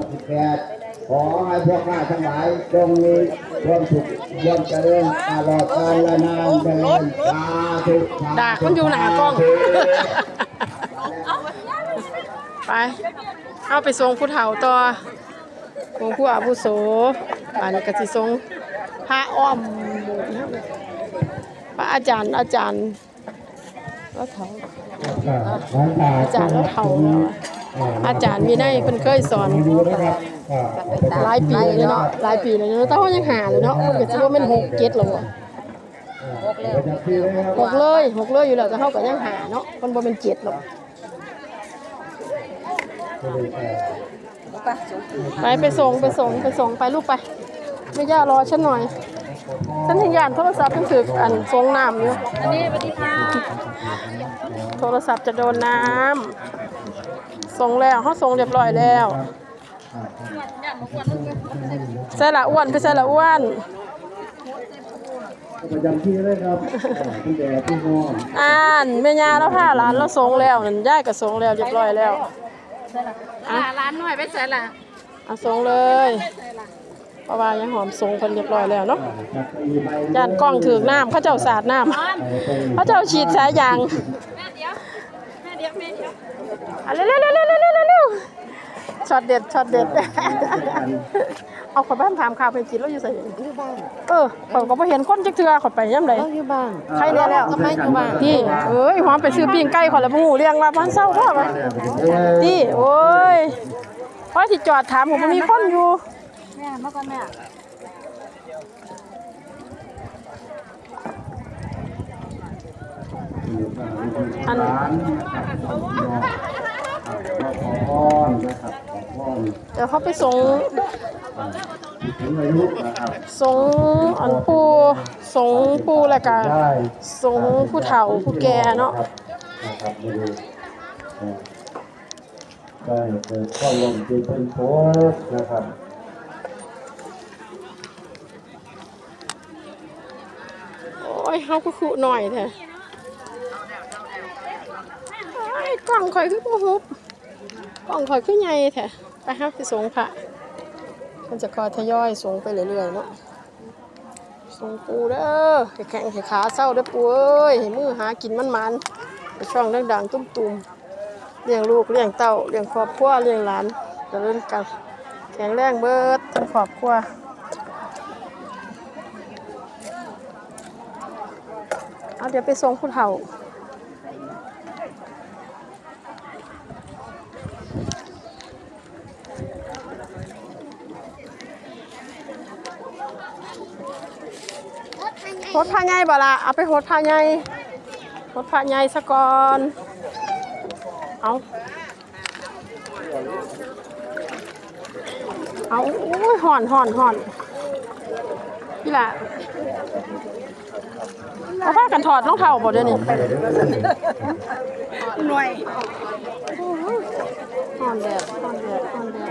2568ขอให้พวกข้าทั้งหลายจงมีความสุขความเจริญตลอดกาลนานเดินสาธุดากมันอยู่หนากล้อง ไปเอาไปทรงผู้เฒ่าต่อของผู้อาวุโสป่านนี้ก็สิทรงพระอ้อมโบสถ์นะพระอาจารย์อาจารย์แล้วเฒ่าอาจารย์แล้วเฒ่าแล้ว อะอาจารย์มีได้เพิ่นเคยสอน ดูนะครับหลายปีเลยเนาะหลายปีเลยเนาะแต่ว่ายังหาเลยเนาะมันก็สิว่าแม่นหกเจ็ดแล้วบ่หกเลยหกเลยอยู่แล้วแต่เฮาก็ยังหาเนาะมันบ่แม่นเจ็ดหรอกไปไปส่งไปส่งไปส่งไปลูกไปไม่ย่ารอฉันหน่อยฉันเห็นยานโทรศัพท์มันถืออันทรงน้ำอยู่อันนี้สวัสดีค่ะโทรศัพท์จะโดนน้ำ ส่งแล้วเขาส่งเรียบร้อยแล้วใส่ละอ้วนไปใส่ละอ้วนประจำที่เลยครับตั้งแต่พี่น้องอ่านแม่ยาแล้วพาหลานเราส่งแล้วนั่นย่ายก็ส่งแล้วเรียบร้อยแล้วอ่าร้านหน่อยไปใส่ละเอาส่งเลยเพราะว่ายังหอมส่งคนเรียบร้อยแล้วเนาะยานกล้องถือน้ำเขาเจ้าสาดน้ำเขาเจ้าฉีดสายยางแม่เดียวแม่เดียวแม่เดียวอะ เร็วเร็วเร็วเร็วเร็วเร็วเร็วช็อตเด็ดช็อตเด็ด เอาขอบ้านถามข่าวไปกินแล้วอยู่ใส่อยู่บ้านเออข่อยก็บ่เห็นคนจักเทื่อข่อยไปยามใดอยู่บ้านใครเนี่ยแล้วทำไมอยู่บ้านที่เอ้ยหอมไปซื้อปิ้งไก่ข่อยละบ่ฮู้เรื่องว่าบ้านเซาพ่อบ่ที่โอ้ยพอสิจอดถามผมมันมีคนอยู่แม่มาก่อนแม่อัน ร้านนะครับขอพรนะครับขอพร เดี๋ยวเขาไปส่งส่งอันปูส่งปูแล้วก็ได้ส่งผู้เฒ่าผู้แก่เนาะได้เปิดข้อลมที่เป็นโพสนะครับโอ้ยเฮาก็คุหน่อยแท้ไอ้กล่องข่อยคือบ่ฮุบกล่องข่อยคือใหญ่แท้ ไปหาไปส่งพระมันจะคอยทยอยส่งไปเรื่อยๆเนาะส่งปูเด้อให้แข้งขาเศร้าเด้อปูเอ้ยมือหากินมันๆไปช่องดังๆตุ้มๆเลี้ยงลูกเลี้ยงเต้าเลี้ยงครอบครัวเลี้ยงหลานเจริญกันแข็งแรงเบิดทั้งครอบครัวเอาเดี๋ยวไปส่งผู้เฒ่า โหดผ้าใหญ่บ่ละเอาไปโหดผ้าใหญ่โหดผ้าใหญ่ซะก่อนเอาเอาโอ้ยห่อนห่อนห่อนนี่ล่ะเอาผ้ากันถอดรองเท้าบ่เดี๋ยวนี้หน่วยห่อนแดดห่อนแดดห่อนแดด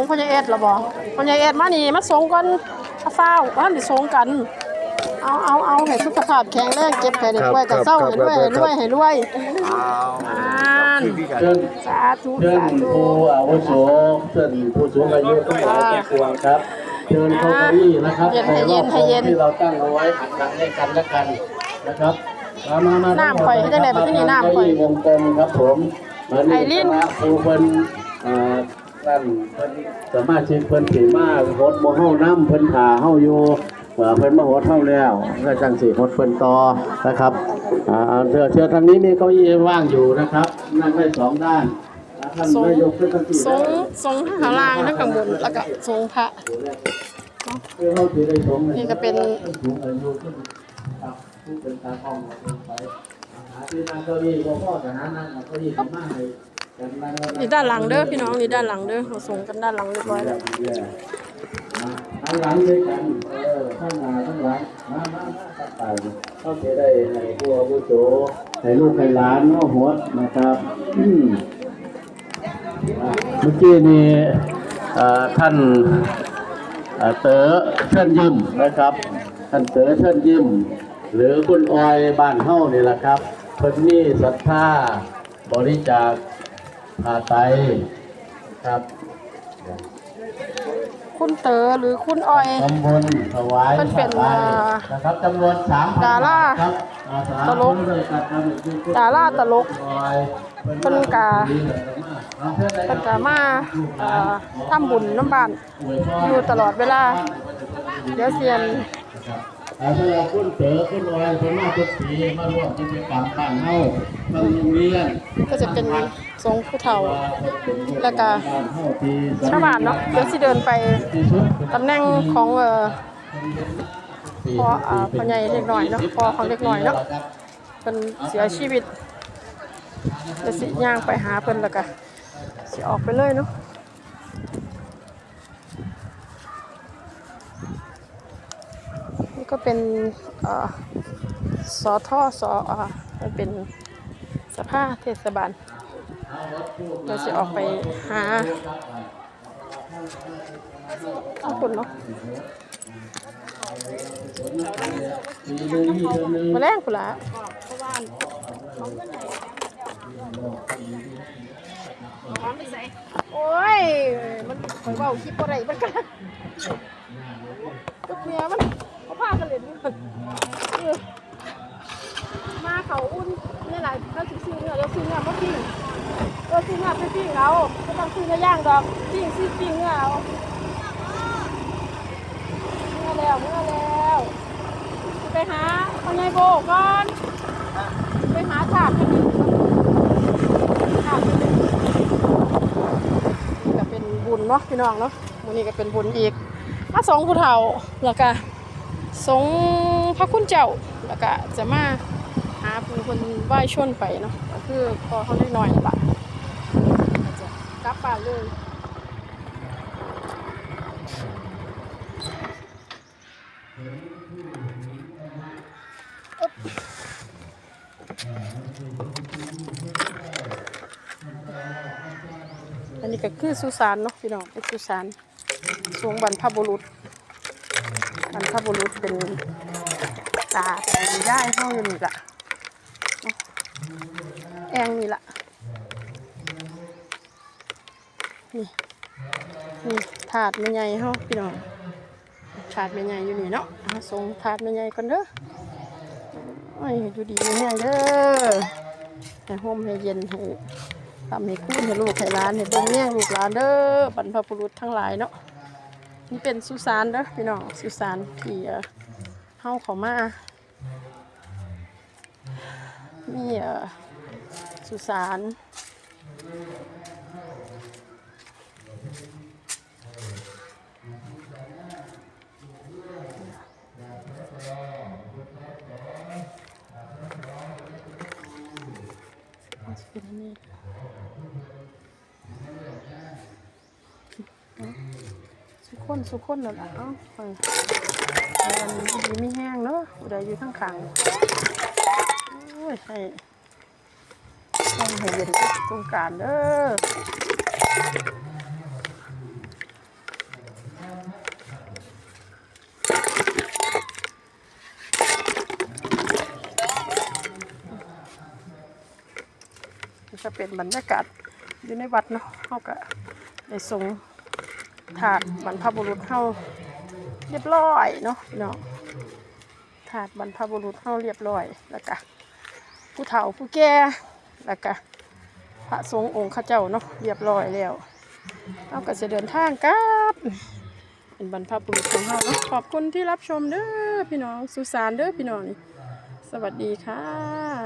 งพญาเอ็ดเหรอบ่พญาเอ็ดมานี่มาสงก่อนเอาฟ้าวบ้านสิสงกัน เอาเอาเอาให้สุขภาพแข็งแรงเก็บไข่ได้ป่วยกับเศร้าให้รวยให้รวยให้รวยอ่านเชิญสาธุเชิญสาธุผู้อาวุโสเชิญผู้สูงอายุทั้งหลายที่ควรครับเชิญเข้าเก้าอี้นะครับเย็นให้เย็นให้เย็นที่เราตั้งเอาไว้หันหลังให้กันและกันนะครับมามามาน้ำข่อยจังได๋บัดนี้น้ำข่อยเก้าอี้วงกลมครับผมเหมือนไอ้ลิ้นคณะครูเพิ่นเอ่อ นั่นเพิ่นสามารถชิกเพิ่นสีมาโหดบ่เฮาน้ำเพิ่นถ่าเฮาอยู่เอ่อเพิ่นมาโหดเฮาแล้วก็จังสิโหดเพิ่นต่อนะครับอ่าเชิญเชิญทางนี้มีเก้าอี้ว่างอยู่นะครับ นั่งได้สองด้านอ่าท่านสงนายกเทศมนตรีสงสงข้างล่างทั้งข้างบนแล้วก็สงพระเพื่อเขาถือได้สงนี่ก็เป็นสูงอายุขึ้นครับผู้เป็นตาข้องลงไปหาที่นั่งเก้าอี้พ่อพ่อแต่หานั่งเอาเก้าอี้มาให้ นี่ด้านหลังเด้อพี่น้องนี่ด้านหลังเด้อเราส่งกันด้านหลังเรียบร้อยแล้วข้างหลังด้วยกันเออข้างหน้าข้างหลังมามามาตัดไปเข้าไปได้ในผู้อาวุโสให้ลูกให้หลานเนาะหัวนะครับอืมเมื่อกี้นี่ท่านเต๋อเชิญยิ้มนะครับ ท่านเต๋อเชิญยิ้ม หรือคุณออยบ้านเฮานี่แหละครับเพิ่นมีศรัทธาบริจาค ผ้าไตรครับคุณเต๋อหรือคุณออยทำบุญถวายเพิ่นเป็นผ้าไตรนะครับจำนวนสามพันดาราครับอ่สมตลกคนเลยครับครับดาราตลกออยเพิ่นกะเพิ่นก็มาเอ่อทำบุญน้ำบ้านอยู่ตลอดเวลา เดี๋ยวเซียน อาสำหรับคุณเต๋อคุณออยเพิ่นมาทุกปีมาร่วมกิจกรรมบ้านเฮาทางโรงเรียนก็จะเป็นทรงผู้เฒ่า แล้วก็บ้านเฮาที่ชาวบ้านเนาะเดี๋ยวสิเดินไปที่สุดตำแหน่งของเอ่อพ่ออ่าพ่อใหญ่เล็กน้อยเนาะพ่อของเล็กน้อยเนาะเพิ่นเสียชีวิตเดี๋ยวสิย่างไปหาเพิ่นแล้วก็สิออกไปเลยเนาะ นี่ก็เป็นอสอท่อสอมันเป็นสภาเทศบาล เราจะออกไปหาทุกคนเนาะมาแรงกูละโอ้ย มันคอยเบาคลิปอะไรมันกันลูกเมียมันาพากันเลยมาเขาอุ่นนี่แหละเขาสิซื้อเนี่ยเราซื้อเนี่ยมาปิ้งเออซื้อเนี่ยไปปิ้งเอาไม่ต้องซื้อเนื้อย่างดอกปิ้งซื้อปิ้งเนี่ยเอาเมื่อแล้วเมื่อแล้วไปหาพ่อใหญ่โบก่อนไปหาถาดกันดิถาดกันดิก็เป็นบุญเนาะพี่น้องเนาะวันนี้ก็เป็นบุญอีกมาสองผู้เฒ่าแล้วก็ สงพระคุณเจ้าแล้วก็จะมาหาผู้คนไหว้ชนไปเนาะก็คือพอเขาเล็กน้อยละจะกลับบ้าเลยอันนี้ก็คือสุสานเนาะพี่น้องเป็นสุสานสวงบรรพบุรุษ บรรพบุรุษเป็นตาเป็นย่ายเท่าอยู่นี่ละเนาะแองนี่ละนี่นี่ถาดไม่ใหญ่เฮาพี่น้องถาดไม่ใหญ่อยู่นี่เนาะเอาส่งถาดไม่ใหญ่ก่อนเด้อโอ้ยอยู่ดีไม่แห้งเด้อให้ห่มให้เย็นให้ทำให้คุ้นให้ลูกให้หลานให้เบิ่งแย่งลูกหลานเด้อบรรพบุรุษทั้งหลายเนาะ นี่เป็นสุสานเด้อพี่น้องสุสานที่เฮาเขามามีสุสานเป็นอันนี้ สุกคนสุกคนนั่นะเอ้าไปอันนี้ดีไม่แห้งเนาะอุดอยู่ข้างขังโอ้ยให้ให้ให้เย็นสงการเด้อนี่ก็เป็นบรรยากาศอยู่ในวัดเนาะเขาก็ได้ส่ง ถาดบรรพบุรุษเข้าเรียบร้อยเนาะพี่น้องถาดบรรพบุรุษเข้าเรียบร้อยแล้วก็ผู้เฒ่าผู้แก่แล้วก็พระสงฆ์องค์ข้าเจ้าเนาะเรียบร้อยแล้วเราก็จะเดินทางกับเป็นบรรพบุรุษของเราเนาะขอบคุณที่รับชมเด้อพี่น้องสุสานเด้อพี่น้องสวัสดีค่ะ